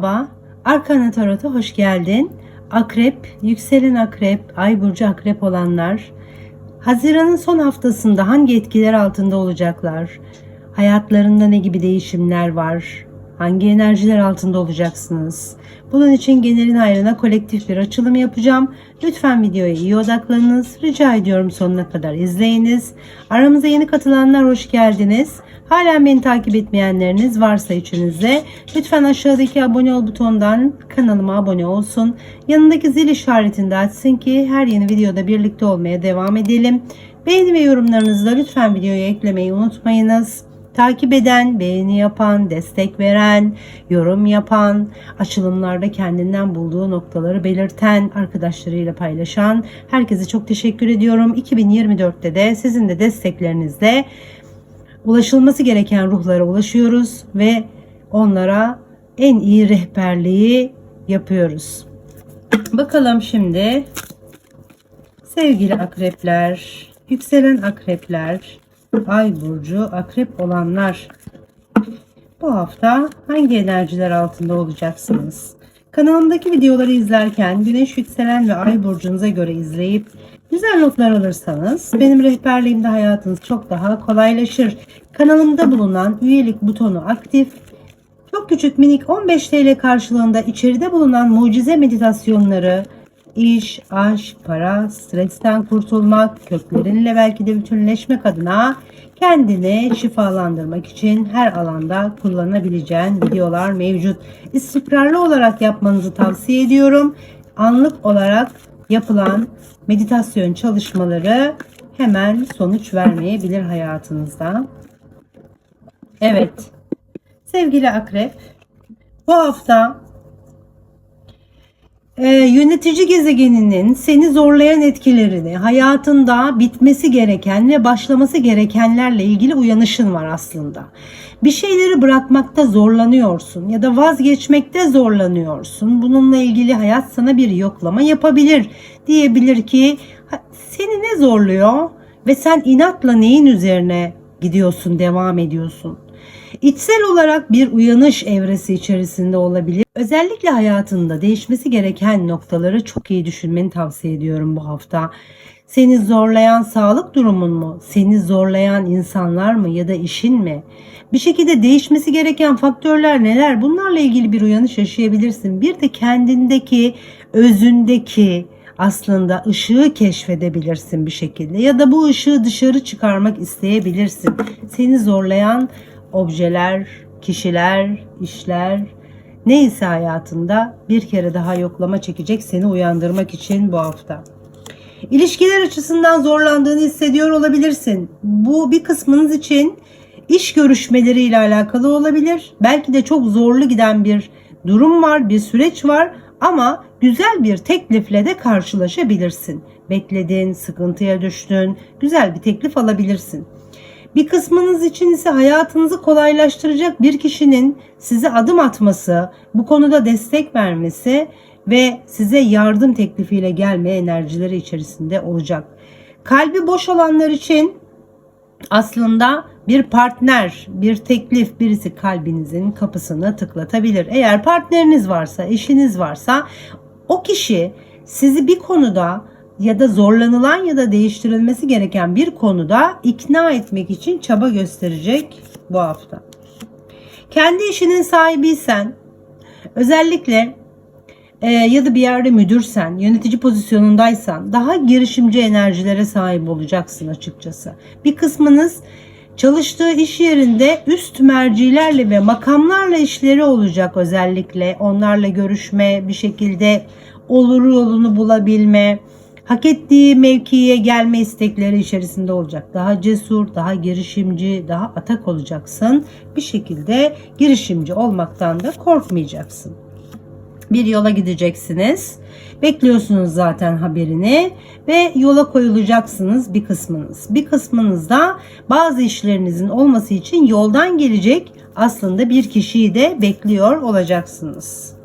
Merhaba, Arkana Tarot'a hoş geldin. Akrep, yükselen akrep, ay burcu akrep olanlar, Haziran'ın son haftasında hangi etkiler altında olacaklar? Hayatlarında ne gibi değişimler var? Hangi enerjiler altında olacaksınız? Bunun için genelin hayrına kolektif bir açılım yapacağım. Lütfen videoya iyi odaklanınız. Rica ediyorum sonuna kadar izleyiniz. Aramıza yeni katılanlar hoş geldiniz. Hala beni takip etmeyenleriniz varsa içinizde lütfen aşağıdaki abone ol butonundan kanalıma abone olsun. Yanındaki zil işaretini de açsın ki her yeni videoda birlikte olmaya devam edelim. Beğeni ve yorumlarınızı da lütfen videoya eklemeyi unutmayınız. Takip eden, beğeni yapan, destek veren, yorum yapan, açılımlarda kendinden bulduğu noktaları belirten, arkadaşlarıyla paylaşan herkese çok teşekkür ediyorum. 2024'te de sizin de desteklerinizle ulaşılması gereken ruhlara ulaşıyoruz ve onlara en iyi rehberliği yapıyoruz. Bakalım şimdi sevgili akrepler, yükselen akrepler, ay burcu akrep olanlar bu hafta hangi enerjiler altında olacaksınız? Kanalımdaki videoları izlerken güneş yükselen ve ay burcunuza göre izleyip güzel notlar alırsanız benim rehberliğimde hayatınız çok daha kolaylaşır. Kanalımda bulunan üyelik butonu aktif. Çok küçük minik 15 TL karşılığında içeride bulunan mucize meditasyonları, iş, aşk, para, stresten kurtulmak, köklerinle belki de bütünleşmek adına kendini şifalandırmak için her alanda kullanabileceğin videolar mevcut. İstikrarlı olarak yapmanızı tavsiye ediyorum. Anlık olarak yapılan meditasyon çalışmaları hemen sonuç vermeyebilir hayatınızda. Evet. Sevgili akrep, bu hafta ee, yönetici gezegeninin seni zorlayan etkilerini, hayatında bitmesi gereken ve başlaması gerekenlerle ilgili uyanışın var aslında. Bir şeyleri bırakmakta zorlanıyorsun ya da vazgeçmekte zorlanıyorsun. Bununla ilgili hayat sana bir yoklama yapabilir. Diyebilir ki seni ne zorluyor ve sen inatla neyin üzerine gidiyorsun, devam ediyorsun? İçsel olarak bir uyanış evresi içerisinde olabilir. Özellikle hayatında değişmesi gereken noktaları çok iyi düşünmeni tavsiye ediyorum bu hafta. Seni zorlayan sağlık durumun mu? Seni zorlayan insanlar mı ya da işin mi? Bir şekilde değişmesi gereken faktörler neler? Bunlarla ilgili bir uyanış yaşayabilirsin. Bir de kendindeki, özündeki aslında ışığı keşfedebilirsin bir şekilde ya da bu ışığı dışarı çıkarmak isteyebilirsin. Seni zorlayan objeler, kişiler, işler neyse hayatında bir kere daha yoklama çekecek seni uyandırmak için bu hafta. İlişkiler açısından zorlandığını hissediyor olabilirsin. Bu bir kısmınız için iş görüşmeleri ile alakalı olabilir. Belki de çok zorlu giden bir durum var, bir süreç var ama güzel bir teklifle de karşılaşabilirsin. Bekledin, sıkıntıya düştün, güzel bir teklif alabilirsin. Bir kısmınız için ise hayatınızı kolaylaştıracak bir kişinin size adım atması, bu konuda destek vermesi ve size yardım teklifiyle gelme enerjileri içerisinde olacak. Kalbi boş olanlar için aslında bir partner, bir teklif birisi kalbinizin kapısını tıklatabilir. Eğer partneriniz varsa, eşiniz varsa o kişi sizi bir konuda ya da zorlanılan ya da değiştirilmesi gereken bir konuda ikna etmek için çaba gösterecek bu hafta. Kendi işinin sahibiysen özellikle e, ya da bir yerde müdürsen, yönetici pozisyonundaysan daha girişimci enerjilere sahip olacaksın açıkçası. Bir kısmınız çalıştığı iş yerinde üst mercilerle ve makamlarla işleri olacak özellikle. Onlarla görüşme, bir şekilde olur yolunu bulabilme, hak ettiği mevkiye gelme istekleri içerisinde olacak. Daha cesur, daha girişimci, daha atak olacaksın. Bir şekilde girişimci olmaktan da korkmayacaksın. Bir yola gideceksiniz. Bekliyorsunuz zaten haberini ve yola koyulacaksınız bir kısmınız. Bir kısmınız da bazı işlerinizin olması için yoldan gelecek aslında bir kişiyi de bekliyor olacaksınız.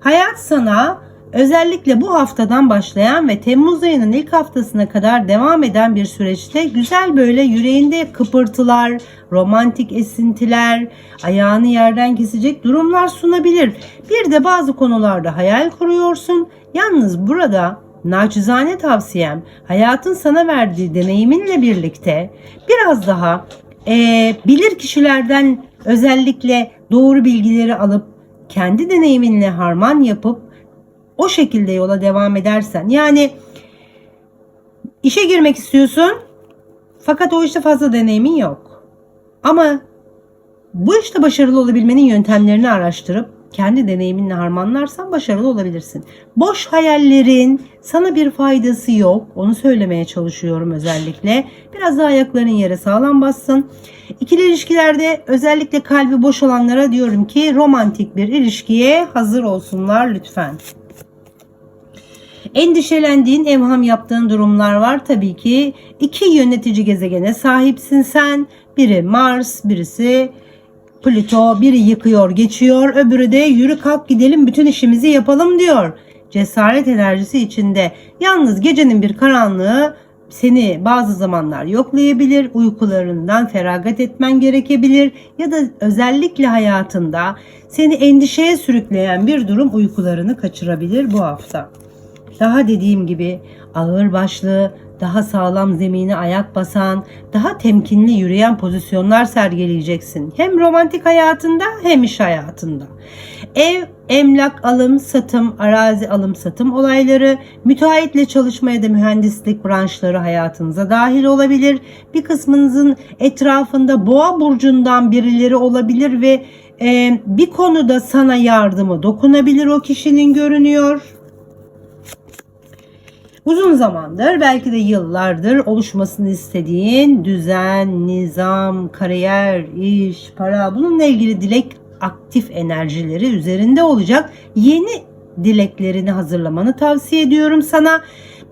Hayat sana Özellikle bu haftadan başlayan ve Temmuz ayının ilk haftasına kadar devam eden bir süreçte güzel böyle yüreğinde kıpırtılar, romantik esintiler, ayağını yerden kesecek durumlar sunabilir. Bir de bazı konularda hayal kuruyorsun. Yalnız burada naçizane tavsiyem hayatın sana verdiği deneyiminle birlikte biraz daha eee, bilir kişilerden özellikle doğru bilgileri alıp kendi deneyiminle harman yapıp o şekilde yola devam edersen yani işe girmek istiyorsun fakat o işte fazla deneyimin yok. Ama bu işte başarılı olabilmenin yöntemlerini araştırıp kendi deneyiminle harmanlarsan başarılı olabilirsin. Boş hayallerin sana bir faydası yok. Onu söylemeye çalışıyorum özellikle. Biraz daha ayakların yere sağlam bassın. İkili ilişkilerde özellikle kalbi boş olanlara diyorum ki romantik bir ilişkiye hazır olsunlar lütfen. Endişelendiğin, evham yaptığın durumlar var tabii ki. İki yönetici gezegene sahipsin sen. Biri Mars, birisi Plüto. Biri yıkıyor, geçiyor. Öbürü de yürü kalk gidelim bütün işimizi yapalım diyor. Cesaret enerjisi içinde. Yalnız gecenin bir karanlığı seni bazı zamanlar yoklayabilir, uykularından feragat etmen gerekebilir ya da özellikle hayatında seni endişeye sürükleyen bir durum uykularını kaçırabilir bu hafta. Daha dediğim gibi ağır başlı, daha sağlam zemine ayak basan, daha temkinli yürüyen pozisyonlar sergileyeceksin. Hem romantik hayatında hem iş hayatında. Ev, emlak alım, satım, arazi alım, satım olayları, müteahhitle çalışma ya da mühendislik branşları hayatınıza dahil olabilir. Bir kısmınızın etrafında boğa burcundan birileri olabilir ve e, bir konuda sana yardımı dokunabilir o kişinin görünüyor. Uzun zamandır belki de yıllardır oluşmasını istediğin düzen, nizam, kariyer, iş, para bununla ilgili dilek aktif enerjileri üzerinde olacak yeni dileklerini hazırlamanı tavsiye ediyorum sana.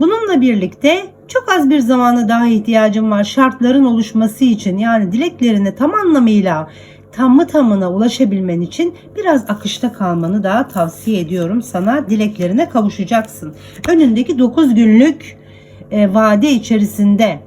Bununla birlikte çok az bir zamana daha ihtiyacım var şartların oluşması için yani dileklerini tam anlamıyla tamı tamına ulaşabilmen için biraz akışta kalmanı da tavsiye ediyorum sana. Dileklerine kavuşacaksın. Önündeki 9 günlük e, vade içerisinde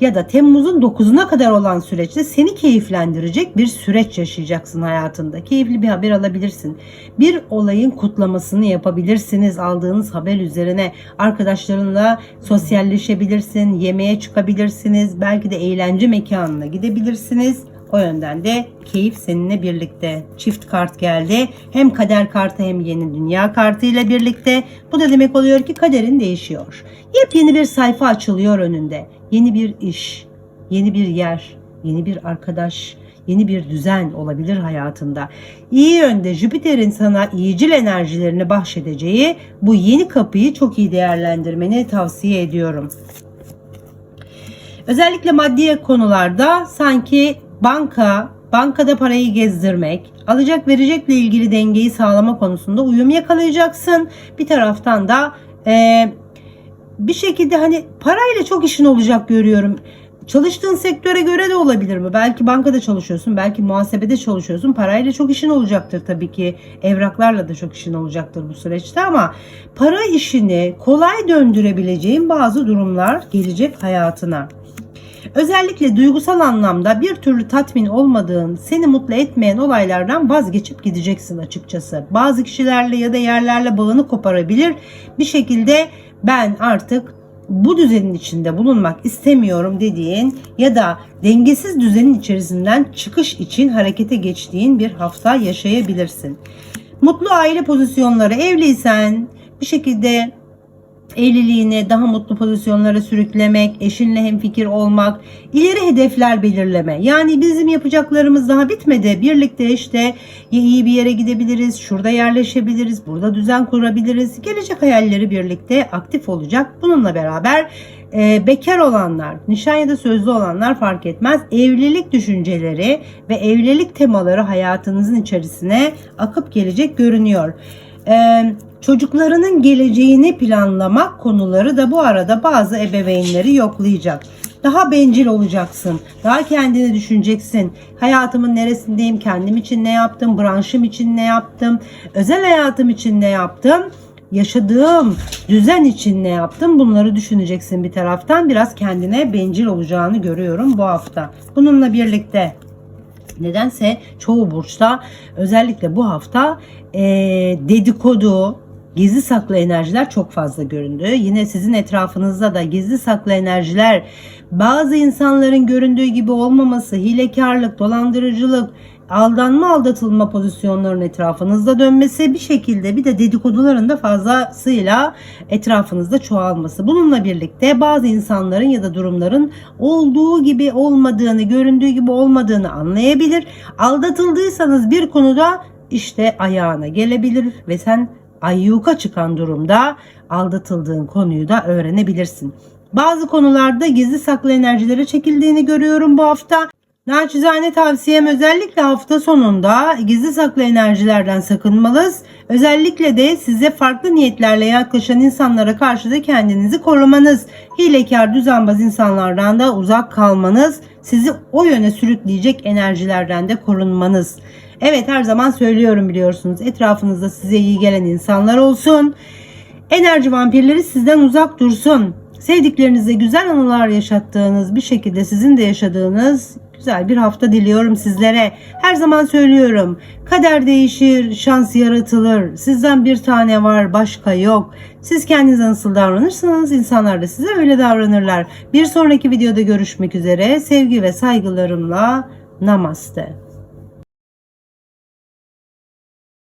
ya da Temmuz'un 9'una kadar olan süreçte seni keyiflendirecek bir süreç yaşayacaksın hayatında. Keyifli bir haber alabilirsin. Bir olayın kutlamasını yapabilirsiniz aldığınız haber üzerine. Arkadaşlarınla sosyalleşebilirsin, yemeğe çıkabilirsiniz, belki de eğlence mekanına gidebilirsiniz. O yönden de keyif seninle birlikte. Çift kart geldi. Hem kader kartı hem yeni dünya kartı ile birlikte. Bu da demek oluyor ki kaderin değişiyor. Yepyeni bir sayfa açılıyor önünde. Yeni bir iş, yeni bir yer, yeni bir arkadaş, yeni bir düzen olabilir hayatında. İyi yönde Jüpiter'in sana iyicil enerjilerini bahşedeceği bu yeni kapıyı çok iyi değerlendirmeni tavsiye ediyorum. Özellikle maddi konularda sanki banka, bankada parayı gezdirmek, alacak verecekle ilgili dengeyi sağlama konusunda uyum yakalayacaksın. Bir taraftan da e, bir şekilde hani parayla çok işin olacak görüyorum. Çalıştığın sektöre göre de olabilir mi? Belki bankada çalışıyorsun, belki muhasebede çalışıyorsun. Parayla çok işin olacaktır tabii ki. Evraklarla da çok işin olacaktır bu süreçte ama para işini kolay döndürebileceğin bazı durumlar gelecek hayatına. Özellikle duygusal anlamda bir türlü tatmin olmadığın, seni mutlu etmeyen olaylardan vazgeçip gideceksin açıkçası. Bazı kişilerle ya da yerlerle bağını koparabilir. Bir şekilde ben artık bu düzenin içinde bulunmak istemiyorum dediğin ya da dengesiz düzenin içerisinden çıkış için harekete geçtiğin bir hafta yaşayabilirsin. Mutlu aile pozisyonları evliysen bir şekilde evliliğini daha mutlu pozisyonlara sürüklemek, eşinle hemfikir olmak, ileri hedefler belirleme. Yani bizim yapacaklarımız daha bitmedi. Birlikte işte iyi bir yere gidebiliriz, şurada yerleşebiliriz, burada düzen kurabiliriz. Gelecek hayalleri birlikte aktif olacak. Bununla beraber e, bekar olanlar, nişan ya da sözlü olanlar fark etmez. Evlilik düşünceleri ve evlilik temaları hayatınızın içerisine akıp gelecek görünüyor. Eee Çocuklarının geleceğini planlamak konuları da bu arada bazı ebeveynleri yoklayacak. Daha bencil olacaksın. Daha kendini düşüneceksin. Hayatımın neresindeyim? Kendim için ne yaptım? Branşım için ne yaptım? Özel hayatım için ne yaptım? yaşadığım düzen için ne yaptım? Bunları düşüneceksin bir taraftan. Biraz kendine bencil olacağını görüyorum bu hafta. Bununla birlikte Nedense çoğu burçta özellikle bu hafta eee, dedikodu, gizli saklı enerjiler çok fazla göründü. Yine sizin etrafınızda da gizli saklı enerjiler bazı insanların göründüğü gibi olmaması, hilekarlık, dolandırıcılık, aldanma aldatılma pozisyonlarının etrafınızda dönmesi bir şekilde bir de dedikoduların da fazlasıyla etrafınızda çoğalması. Bununla birlikte bazı insanların ya da durumların olduğu gibi olmadığını, göründüğü gibi olmadığını anlayabilir. Aldatıldıysanız bir konuda işte ayağına gelebilir ve sen ayyuka çıkan durumda aldatıldığın konuyu da öğrenebilirsin. Bazı konularda gizli saklı enerjilere çekildiğini görüyorum bu hafta. Naçizane tavsiyem özellikle hafta sonunda gizli saklı enerjilerden sakınmalısınız. Özellikle de size farklı niyetlerle yaklaşan insanlara karşı da kendinizi korumanız, hilekar düzenbaz insanlardan da uzak kalmanız, sizi o yöne sürükleyecek enerjilerden de korunmanız. Evet her zaman söylüyorum biliyorsunuz etrafınızda size iyi gelen insanlar olsun. Enerji vampirleri sizden uzak dursun. Sevdiklerinizle güzel anılar yaşattığınız bir şekilde sizin de yaşadığınız güzel bir hafta diliyorum sizlere. Her zaman söylüyorum. Kader değişir, şans yaratılır. Sizden bir tane var, başka yok. Siz kendinize nasıl davranırsanız insanlar da size öyle davranırlar. Bir sonraki videoda görüşmek üzere. Sevgi ve saygılarımla namaste.